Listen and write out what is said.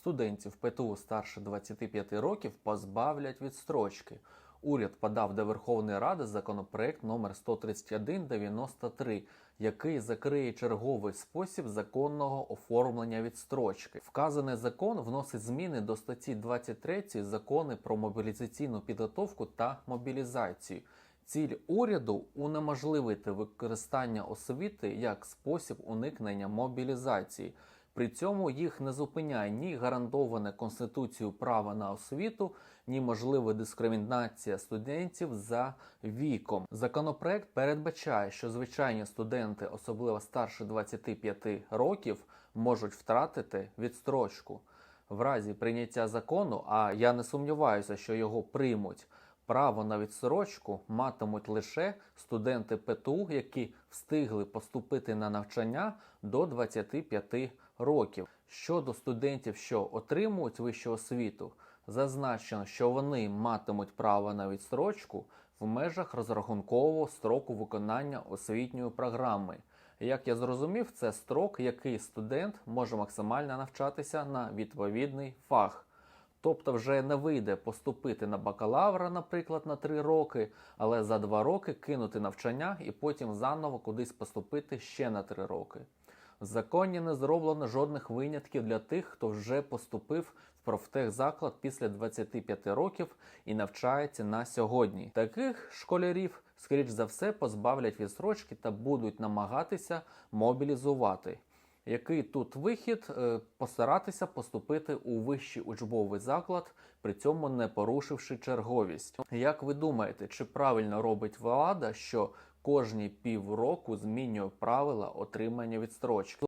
Студентів ПТУ старше 25 років позбавлять відстрочки. Уряд подав до Верховної Ради законопроект номер 13193, який закриє черговий спосіб законного оформлення відстрочки. Вказаний закон вносить зміни до статті 23 закони про мобілізаційну підготовку та мобілізацію. Ціль уряду унеможливити використання освіти як спосіб уникнення мобілізації. При цьому їх не зупиняє ні гарантоване Конституцією право на освіту, ні можлива дискримінація студентів за віком. Законопроект передбачає, що звичайні студенти, особливо старше 25 років, можуть втратити відстрочку. В разі прийняття закону, а я не сумніваюся, що його приймуть. Право на відсрочку матимуть лише студенти ПТУ, які встигли поступити на навчання до 25 років. Щодо студентів, що отримують вищу освіту, зазначено, що вони матимуть право на відстрочку в межах розрахункового строку виконання освітньої програми. Як я зрозумів, це строк, який студент може максимально навчатися на відповідний фах. Тобто вже не вийде поступити на бакалавра, наприклад, на 3 роки, але за 2 роки кинути навчання і потім заново кудись поступити ще на 3 роки. В законі не зроблено жодних винятків для тих, хто вже поступив в профтехзаклад після 25 років і навчається на сьогодні. Таких школярів, скоріш за все, позбавлять відсрочки та будуть намагатися мобілізувати. Який тут вихід Е, постаратися поступити у вищий учбовий заклад, при цьому не порушивши черговість. Як ви думаєте, чи правильно робить влада, що кожні півроку змінює правила отримання відстрочки?